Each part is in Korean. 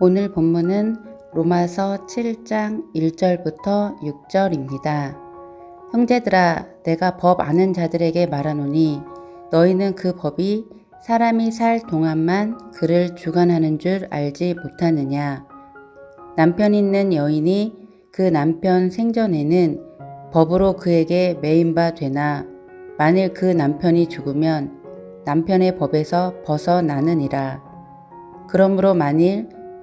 오늘 본문은 로마서 7장 1절부터 6절입니다. 형제들아, 내가 법 아는 자들에게 말하노니 너희는 그 법이 사람이 살 동안만 그를 주관하는 줄 알지 못하느냐. 남편 있는 여인이 그 남편 생전에는 법으로 그에게 매인바 되나 만일 그 남편이 죽으면 남편의 법에서 벗어나느니라. 그러므로 만일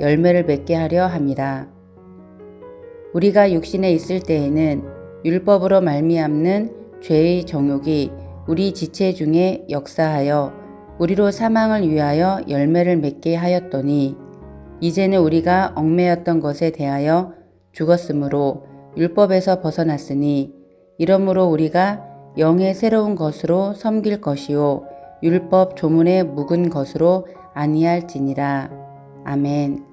열매를 맺게 하려 함이라. 우리가 육신에 있을 때에는 율법으로 말미암는 죄의 정욕이 우리 지체 중에 역사하여 우리로 사망을 위하여 열매를 맺게 하였더니 이제는 우리가 얽매였던 것에 대하여 죽었으므로 율법에서 벗어났으니 이러므로 우리가 영의 새로운 것으로 섬길 것이요 율법 조문에 묵은 것으로 아니할지니라. 아멘.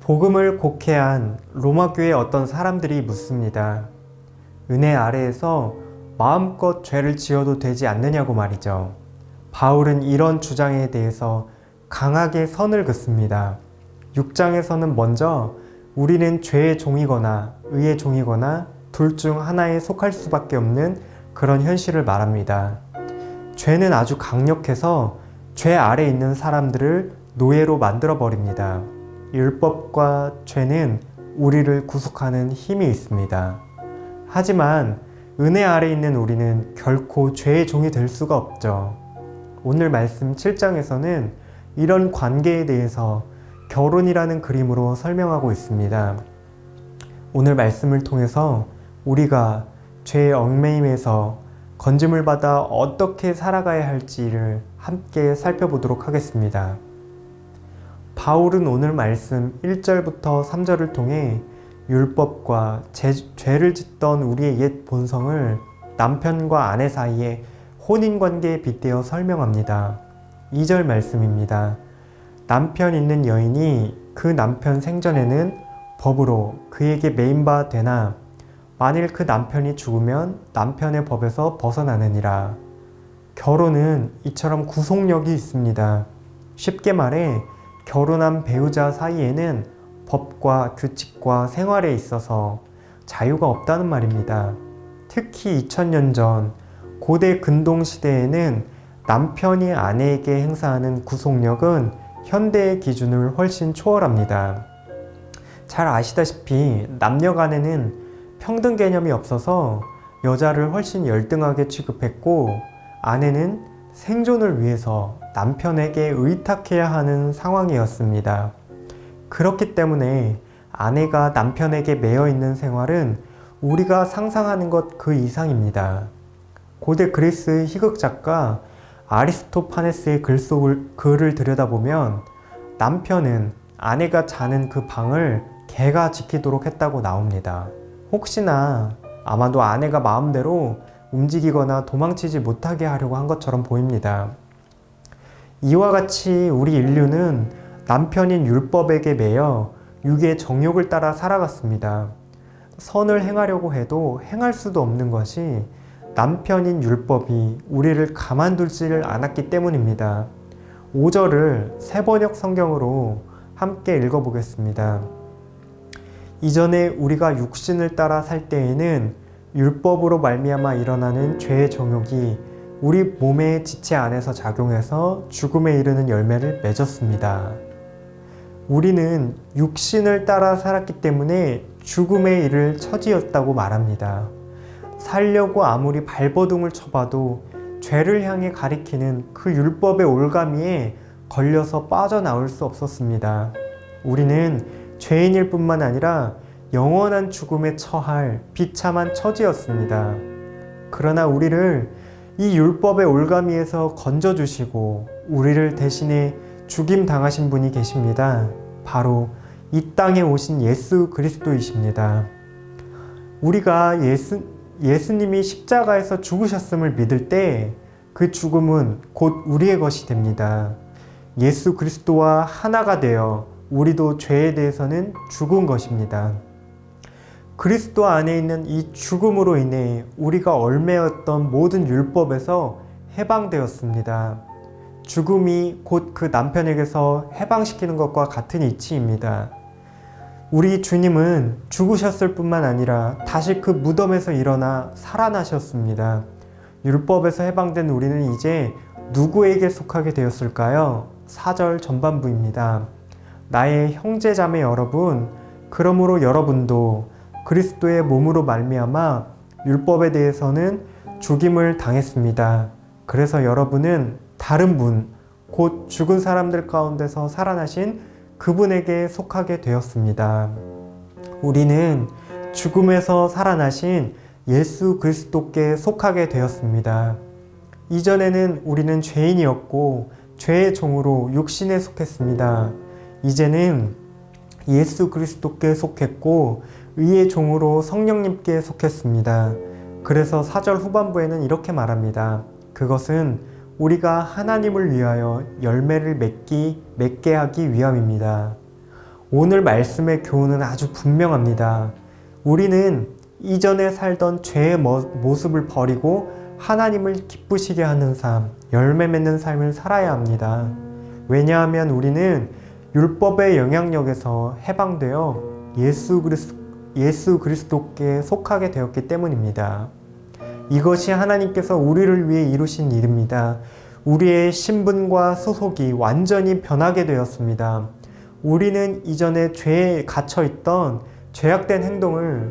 복음을 곡해한 로마 교회 어떤 사람들이 묻습니다. 은혜 아래에서 마음껏 죄를 지어도 되지 않느냐고 말이죠. 바울은 이런 주장에 대해서 강하게 선을 긋습니다. 6장에서는 먼저 우리는 죄의 종이거나 의의 종이거나 둘 중 하나에 속할 수밖에 없는 그런 현실을 말합니다. 죄는 아주 강력해서 죄 아래 있는 사람들을 노예로 만들어 버립니다. 율법과 죄는 우리를 구속하는 힘이 있습니다. 하지만 은혜 아래 있는 우리는 결코 죄의 종이 될 수가 없죠. 오늘 말씀 7장에서는 이런 관계에 대해서 결혼이라는 그림으로 설명하고 있습니다. 오늘 말씀을 통해서 우리가 죄의 얽매임에서 건짐을 받아 어떻게 살아가야 할지를 함께 살펴보도록 하겠습니다. 바울은 오늘 말씀 1절부터 3절을 통해 율법과 제, 죄를 짓던 우리의 옛 본성을 남편과 아내 사이에 혼인 관계에 빗대어 설명합니다. 2절 말씀입니다. 남편 있는 여인이 그 남편 생전에는 법으로 그에게 매인바 되나 만일 그 남편이 죽으면 남편의 법에서 벗어나느니라. 결혼은 이처럼 구속력이 있습니다. 쉽게 말해 결혼한 배우자 사이에는 법과 규칙과 생활에 있어서 자유가 없다는 말입니다. 특히 2000년 전 고대 근동 시대에는 남편이 아내에게 행사하는 구속력은 현대의 기준을 훨씬 초월합니다. 잘 아시다시피 남녀 간에는 평등 개념이 없어서 여자를 훨씬 열등하게 취급했고 아내는 생존을 위해서 남편에게 의탁해야 하는 상황이었습니다. 그렇기 때문에 아내가 남편에게 매여 있는 생활은 우리가 상상하는 것 그 이상입니다. 고대 그리스 희극 작가 아리스토파네스의 글 속을 글을 들여다보면 남편은 아내가 자는 그 방을 개가 지키도록 했다고 나옵니다. 혹시나 아마도 아내가 마음대로 움직이거나 도망치지 못하게 하려고 한 것처럼 보입니다. 이와 같이 우리 인류는 남편인 율법에게 매여 육의 정욕을 따라 살아갔습니다. 선을 행하려고 해도 행할 수도 없는 것이 남편인 율법이 우리를 가만두지를 않았기 때문입니다. 5절을 세번역 성경으로 함께 읽어보겠습니다. 이전에 우리가 육신을 따라 살 때에는 율법으로 말미암아 일어나는 죄의 정욕이 우리 몸의 지체 안에서 작용해서 죽음에 이르는 열매를 맺었습니다. 우리는 육신을 따라 살았기 때문에 죽음에 이를 처지였다고 말합니다. 살려고 아무리 발버둥을 쳐봐도 죄를 향해 가리키는 그 율법의 올가미에 걸려서 빠져나올 수 없었습니다. 우리는 죄인일 뿐만 아니라 영원한 죽음에 처할 비참한 처지였습니다. 그러나 우리를 이 율법의 올가미에서 건져주시고 우리를 대신에 죽임 당하신 분이 계십니다. 바로 이 땅에 오신 예수 그리스도이십니다. 우리가 예수, 예수님이 십자가에서 죽으셨음을 믿을 때 그 죽음은 곧 우리의 것이 됩니다. 예수 그리스도와 하나가 되어 우리도 죄에 대해서는 죽은 것입니다. 그리스도 안에 있는 이 죽음으로 인해 우리가 얼매였던 모든 율법에서 해방되었습니다. 죽음이 곧 그 남편에게서 해방시키는 것과 같은 이치입니다. 우리 주님은 죽으셨을 뿐만 아니라 다시 그 무덤에서 일어나 살아나셨습니다. 율법에서 해방된 우리는 이제 누구에게 속하게 되었을까요? 4절 전반부입니다. 나의 형제 자매 여러분, 그러므로 여러분도 그리스도의 몸으로 말미암아 율법에 대해서는 죽임을 당했습니다. 그래서 여러분은 다른 분, 곧 죽은 사람들 가운데서 살아나신 그분에게 속하게 되었습니다. 우리는 죽음에서 살아나신 예수 그리스도께 속하게 되었습니다. 이전에는 우리는 죄인이었고 죄의 종으로 육신에 속했습니다. 이제는 예수 그리스도께 속했고 의의 종으로 성령님께 속했습니다. 그래서 4절 후반부에는 이렇게 말합니다. 그것은 우리가 하나님을 위하여 열매를 맺기 맺게 하기 위함입니다. 오늘 말씀의 교훈은 아주 분명합니다. 우리는 이전에 살던 죄의 모- 모습을 버리고 하나님을 기쁘시게 하는 삶, 열매 맺는 삶을 살아야 합니다. 왜냐하면 우리는 율법의 영향력에서 해방되어 예수 그리스, 예수 그리스도께 속하게 되었기 때문입니다. 이것이 하나님께서 우리를 위해 이루신 일입니다. 우리의 신분과 소속이 완전히 변하게 되었습니다. 우리는 이전에 죄에 갇혀 있던 죄악된 행동을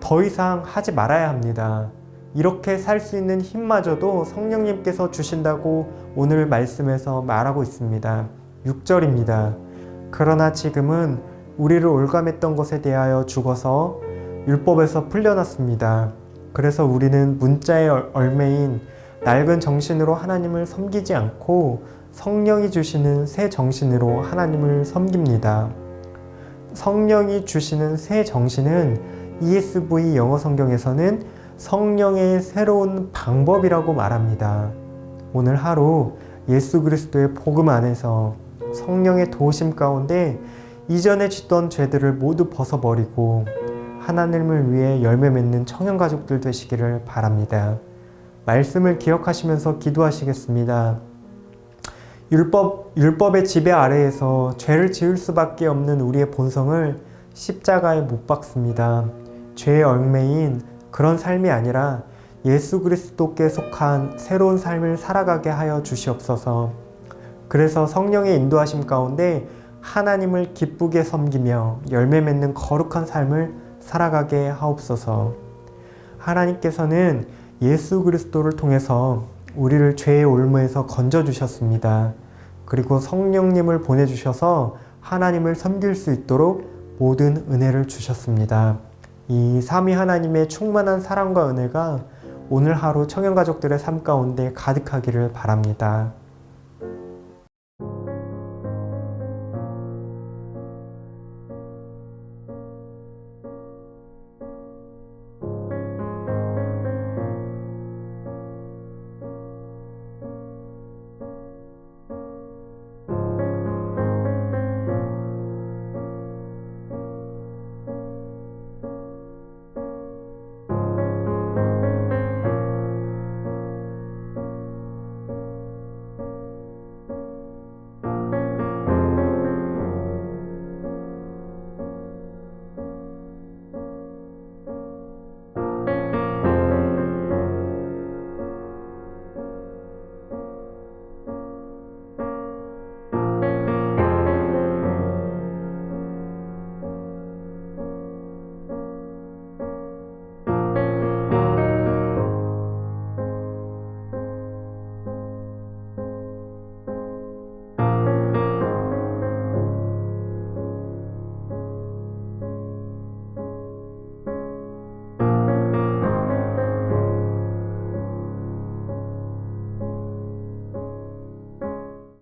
더 이상 하지 말아야 합니다. 이렇게 살 수 있는 힘마저도 성령님께서 주신다고 오늘 말씀에서 말하고 있습니다. 6절입니다. 그러나 지금은 우리를 올감했던 것에 대하여 죽어서 율법에서 풀려났습니다. 그래서 우리는 문자의 얼- 얼매인 낡은 정신으로 하나님을 섬기지 않고 성령이 주시는 새 정신으로 하나님을 섬깁니다. 성령이 주시는 새 정신은 ESV 영어 성경에서는 성령의 새로운 방법이라고 말합니다. 오늘 하루 예수 그리스도의 복음 안에서 성령의 도우심 가운데 이전에 짓던 죄들을 모두 벗어버리고 하나님을 위해 열매 맺는 청년 가족들 되시기를 바랍니다. 말씀을 기억하시면서 기도하시겠습니다. 율법, 율법의 지배 아래에서 죄를 지을 수밖에 없는 우리의 본성을 십자가에 못 박습니다. 죄의 얽매인 그런 삶이 아니라 예수 그리스도께 속한 새로운 삶을 살아가게 하여 주시옵소서. 그래서 성령의 인도하심 가운데 하나님을 기쁘게 섬기며 열매 맺는 거룩한 삶을 살아가게 하옵소서. 하나님께서는 예수 그리스도를 통해서 우리를 죄의 올무에서 건져 주셨습니다. 그리고 성령님을 보내 주셔서 하나님을 섬길 수 있도록 모든 은혜를 주셨습니다. 이 삼위 하나님의 충만한 사랑과 은혜가 오늘 하루 청년 가족들의 삶 가운데 가득하기를 바랍니다.